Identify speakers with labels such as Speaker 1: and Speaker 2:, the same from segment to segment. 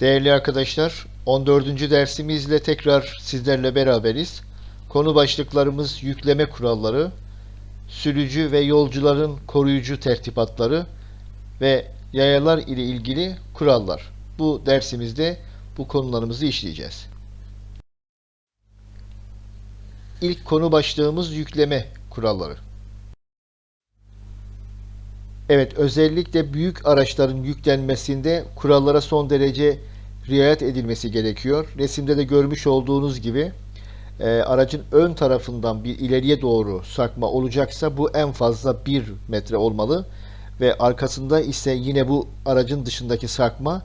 Speaker 1: Değerli arkadaşlar, 14. dersimizle tekrar sizlerle beraberiz. Konu başlıklarımız yükleme kuralları, sürücü ve yolcuların koruyucu tertibatları ve yayalar ile ilgili kurallar. Bu dersimizde bu konularımızı işleyeceğiz. İlk konu başlığımız yükleme kuralları. Evet, özellikle büyük araçların yüklenmesinde kurallara son derece riayet edilmesi gerekiyor. Resimde de görmüş olduğunuz gibi e, aracın ön tarafından bir ileriye doğru sarkma olacaksa bu en fazla 1 metre olmalı ve arkasında ise yine bu aracın dışındaki sarkma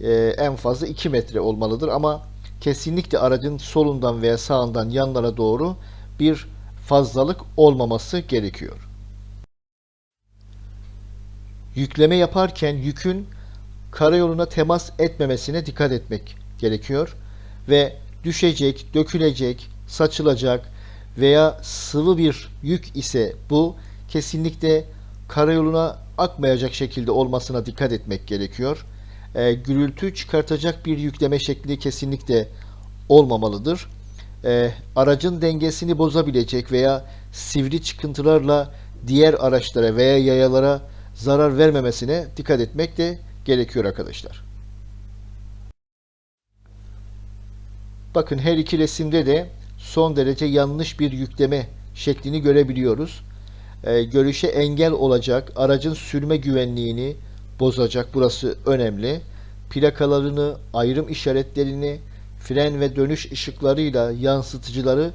Speaker 1: e, en fazla 2 metre olmalıdır ama kesinlikle aracın solundan veya sağından yanlara doğru bir fazlalık olmaması gerekiyor. Yükleme yaparken yükün karayoluna temas etmemesine dikkat etmek gerekiyor ve düşecek, dökülecek, saçılacak veya sıvı bir yük ise bu kesinlikle karayoluna akmayacak şekilde olmasına dikkat etmek gerekiyor. E, gürültü çıkartacak bir yükleme şekli kesinlikle olmamalıdır. E, aracın dengesini bozabilecek veya sivri çıkıntılarla diğer araçlara veya yayalara zarar vermemesine dikkat etmek de gerekiyor arkadaşlar. Bakın her iki resimde de son derece yanlış bir yükleme şeklini görebiliyoruz. Ee, görüşe engel olacak, aracın sürme güvenliğini bozacak. Burası önemli. Plakalarını, ayrım işaretlerini, fren ve dönüş ışıklarıyla yansıtıcıları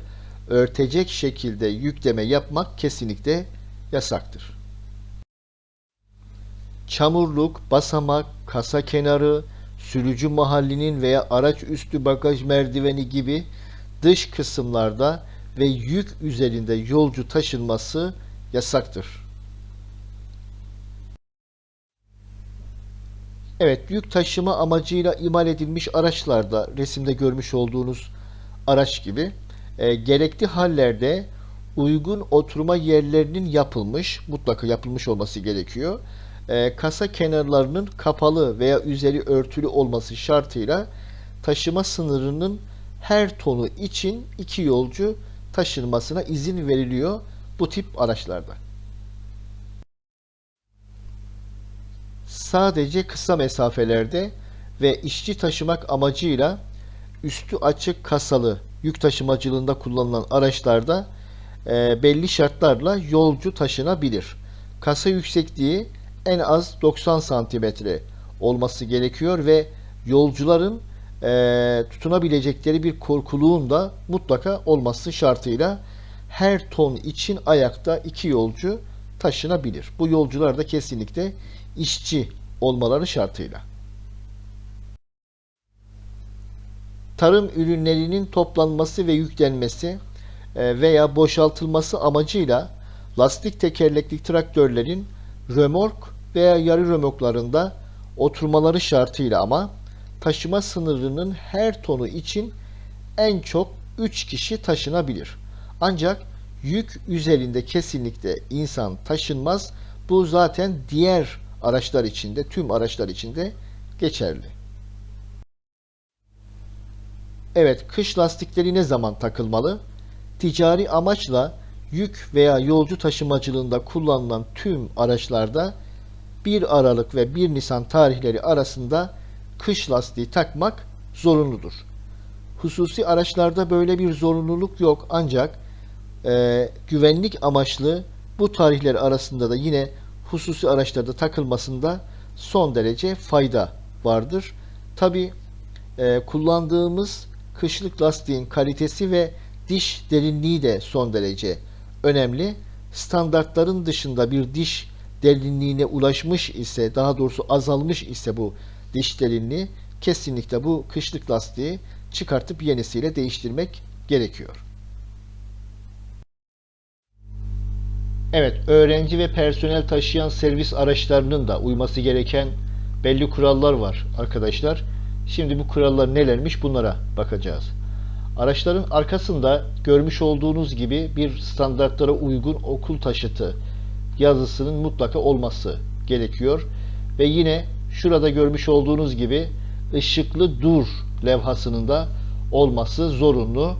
Speaker 1: örtecek şekilde yükleme yapmak kesinlikle yasaktır çamurluk, basamak, kasa kenarı, sürücü mahallinin veya araç üstü bagaj merdiveni gibi dış kısımlarda ve yük üzerinde yolcu taşınması yasaktır. Evet, yük taşıma amacıyla imal edilmiş araçlarda resimde görmüş olduğunuz araç gibi e, gerekli hallerde uygun oturma yerlerinin yapılmış, mutlaka yapılmış olması gerekiyor e, kasa kenarlarının kapalı veya üzeri örtülü olması şartıyla taşıma sınırının her tonu için iki yolcu taşınmasına izin veriliyor bu tip araçlarda. Sadece kısa mesafelerde ve işçi taşımak amacıyla üstü açık kasalı yük taşımacılığında kullanılan araçlarda e, belli şartlarla yolcu taşınabilir. Kasa yüksekliği en az 90 santimetre olması gerekiyor ve yolcuların e, tutunabilecekleri bir korkuluğun da mutlaka olması şartıyla her ton için ayakta iki yolcu taşınabilir. Bu yolcular da kesinlikle işçi olmaları şartıyla. Tarım ürünlerinin toplanması ve yüklenmesi e, veya boşaltılması amacıyla lastik tekerlekli traktörlerin römork veya yarı römorklarında oturmaları şartıyla ama taşıma sınırının her tonu için en çok 3 kişi taşınabilir. Ancak yük üzerinde kesinlikle insan taşınmaz. Bu zaten diğer araçlar içinde, tüm araçlar içinde geçerli. Evet, kış lastikleri ne zaman takılmalı? Ticari amaçla yük veya yolcu taşımacılığında kullanılan tüm araçlarda 1 Aralık ve 1 Nisan tarihleri arasında kış lastiği takmak zorunludur. Hususi araçlarda böyle bir zorunluluk yok ancak e, güvenlik amaçlı bu tarihler arasında da yine hususi araçlarda takılmasında son derece fayda vardır. Tabi e, kullandığımız kışlık lastiğin kalitesi ve diş derinliği de son derece önemli. Standartların dışında bir diş derinliğine ulaşmış ise, daha doğrusu azalmış ise bu diş derinliği kesinlikle bu kışlık lastiği çıkartıp yenisiyle değiştirmek gerekiyor. Evet, öğrenci ve personel taşıyan servis araçlarının da uyması gereken belli kurallar var arkadaşlar. Şimdi bu kurallar nelermiş bunlara bakacağız. Araçların arkasında görmüş olduğunuz gibi bir standartlara uygun okul taşıtı yazısının mutlaka olması gerekiyor. Ve yine şurada görmüş olduğunuz gibi ışıklı dur levhasının da olması zorunlu.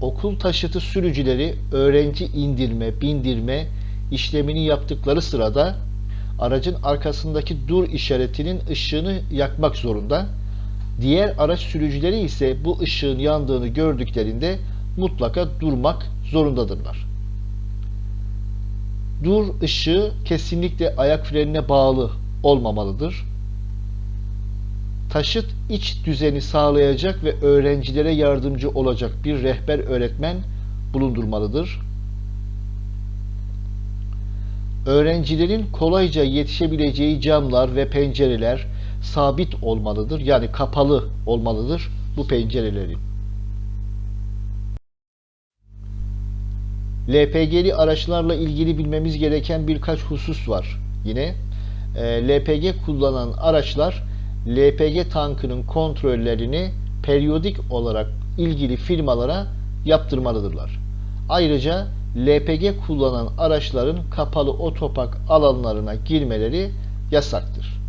Speaker 1: Okul taşıtı sürücüleri öğrenci indirme, bindirme işlemini yaptıkları sırada aracın arkasındaki dur işaretinin ışığını yakmak zorunda. Diğer araç sürücüleri ise bu ışığın yandığını gördüklerinde mutlaka durmak zorundadırlar. Dur ışığı kesinlikle ayak frenine bağlı olmamalıdır. Taşıt iç düzeni sağlayacak ve öğrencilere yardımcı olacak bir rehber öğretmen bulundurmalıdır. Öğrencilerin kolayca yetişebileceği camlar ve pencereler sabit olmalıdır. Yani kapalı olmalıdır bu pencerelerin. LPG'li araçlarla ilgili bilmemiz gereken birkaç husus var. Yine e, LPG kullanan araçlar LPG tankının kontrollerini periyodik olarak ilgili firmalara yaptırmalıdırlar. Ayrıca LPG kullanan araçların kapalı otopark alanlarına girmeleri yasaktır.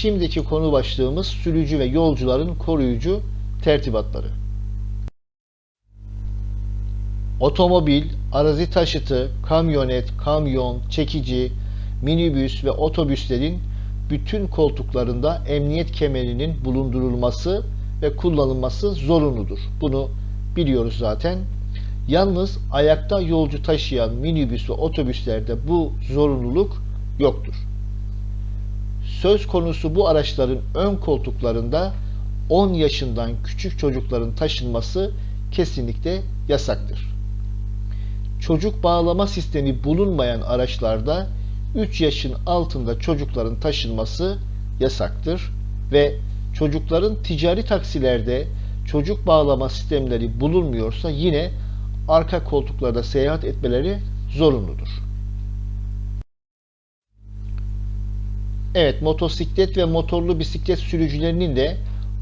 Speaker 1: Şimdiki konu başlığımız sürücü ve yolcuların koruyucu tertibatları. Otomobil, arazi taşıtı, kamyonet, kamyon, çekici, minibüs ve otobüslerin bütün koltuklarında emniyet kemerinin bulundurulması ve kullanılması zorunludur. Bunu biliyoruz zaten. Yalnız ayakta yolcu taşıyan minibüs ve otobüslerde bu zorunluluk yoktur. Söz konusu bu araçların ön koltuklarında 10 yaşından küçük çocukların taşınması kesinlikle yasaktır. Çocuk bağlama sistemi bulunmayan araçlarda 3 yaşın altında çocukların taşınması yasaktır ve çocukların ticari taksilerde çocuk bağlama sistemleri bulunmuyorsa yine arka koltuklarda seyahat etmeleri zorunludur. Evet, motosiklet ve motorlu bisiklet sürücülerinin de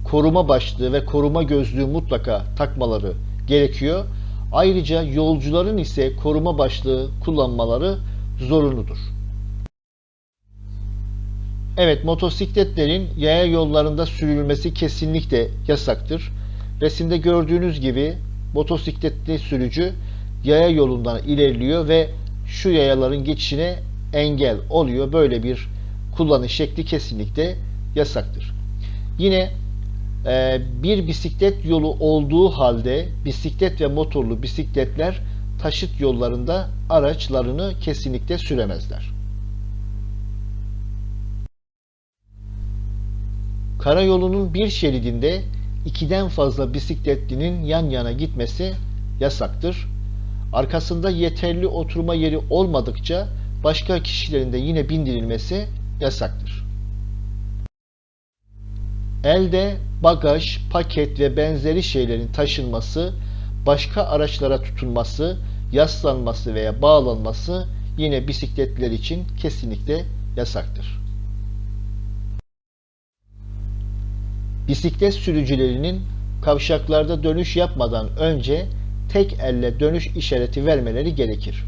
Speaker 1: koruma başlığı ve koruma gözlüğü mutlaka takmaları gerekiyor. Ayrıca yolcuların ise koruma başlığı kullanmaları zorunludur. Evet, motosikletlerin yaya yollarında sürülmesi kesinlikle yasaktır. Resimde gördüğünüz gibi motosikletli sürücü yaya yolundan ilerliyor ve şu yayaların geçişine engel oluyor. Böyle bir kullanış şekli kesinlikle yasaktır. Yine e, bir bisiklet yolu olduğu halde bisiklet ve motorlu bisikletler taşıt yollarında araçlarını kesinlikle süremezler. Karayolunun bir şeridinde ikiden fazla bisikletlinin yan yana gitmesi yasaktır. Arkasında yeterli oturma yeri olmadıkça başka kişilerin de yine bindirilmesi yasaktır. Elde bagaj, paket ve benzeri şeylerin taşınması, başka araçlara tutunması, yaslanması veya bağlanması yine bisikletliler için kesinlikle yasaktır. Bisiklet sürücülerinin kavşaklarda dönüş yapmadan önce tek elle dönüş işareti vermeleri gerekir.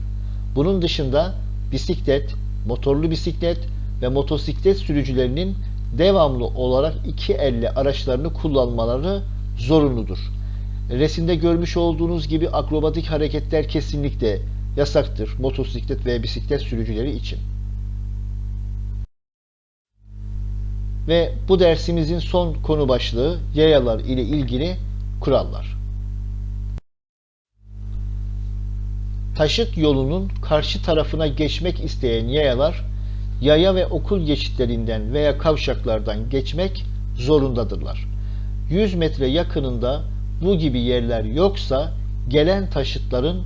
Speaker 1: Bunun dışında bisiklet, motorlu bisiklet ve motosiklet sürücülerinin devamlı olarak iki elle araçlarını kullanmaları zorunludur. Resimde görmüş olduğunuz gibi akrobatik hareketler kesinlikle yasaktır motosiklet ve bisiklet sürücüleri için. Ve bu dersimizin son konu başlığı yayalar ile ilgili kurallar. Taşıt yolunun karşı tarafına geçmek isteyen yayalar yaya ve okul geçitlerinden veya kavşaklardan geçmek zorundadırlar. 100 metre yakınında bu gibi yerler yoksa gelen taşıtların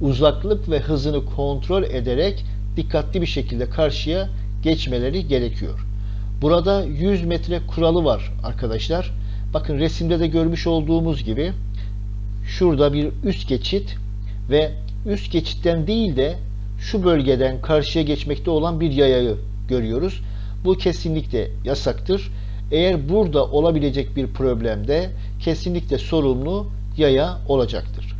Speaker 1: uzaklık ve hızını kontrol ederek dikkatli bir şekilde karşıya geçmeleri gerekiyor. Burada 100 metre kuralı var arkadaşlar. Bakın resimde de görmüş olduğumuz gibi şurada bir üst geçit ve üst geçitten değil de şu bölgeden karşıya geçmekte olan bir yayayı görüyoruz. Bu kesinlikle yasaktır. Eğer burada olabilecek bir problemde kesinlikle sorumlu yaya olacaktır.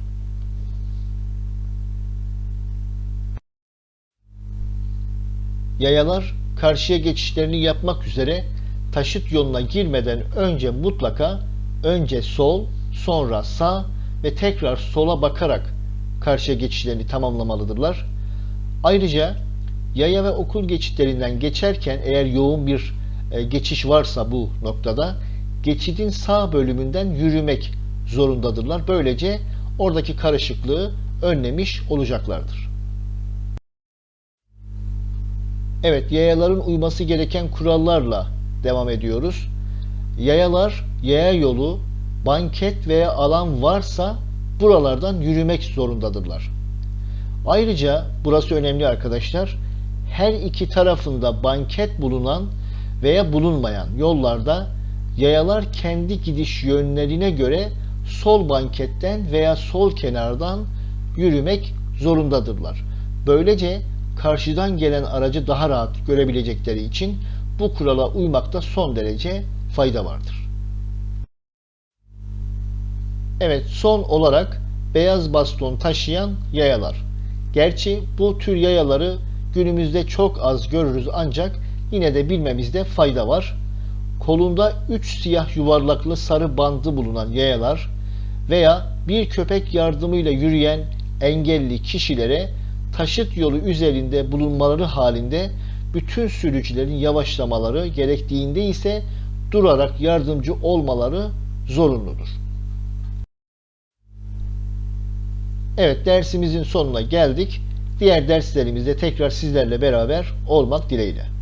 Speaker 1: yayalar karşıya geçişlerini yapmak üzere taşıt yoluna girmeden önce mutlaka önce sol, sonra sağ ve tekrar sola bakarak karşıya geçişlerini tamamlamalıdırlar. Ayrıca yaya ve okul geçitlerinden geçerken eğer yoğun bir e, geçiş varsa bu noktada geçidin sağ bölümünden yürümek zorundadırlar. Böylece oradaki karışıklığı önlemiş olacaklardır. Evet, yayaların uyması gereken kurallarla devam ediyoruz. Yayalar, yaya yolu, banket veya alan varsa buralardan yürümek zorundadırlar. Ayrıca burası önemli arkadaşlar. Her iki tarafında banket bulunan veya bulunmayan yollarda yayalar kendi gidiş yönlerine göre sol banketten veya sol kenardan yürümek zorundadırlar. Böylece karşıdan gelen aracı daha rahat görebilecekleri için bu kurala uymakta son derece fayda vardır. Evet son olarak beyaz baston taşıyan yayalar. Gerçi bu tür yayaları günümüzde çok az görürüz ancak yine de bilmemizde fayda var. Kolunda 3 siyah yuvarlaklı sarı bandı bulunan yayalar veya bir köpek yardımıyla yürüyen engelli kişilere taşıt yolu üzerinde bulunmaları halinde bütün sürücülerin yavaşlamaları gerektiğinde ise durarak yardımcı olmaları zorunludur. Evet dersimizin sonuna geldik. Diğer derslerimizde tekrar sizlerle beraber olmak dileğiyle.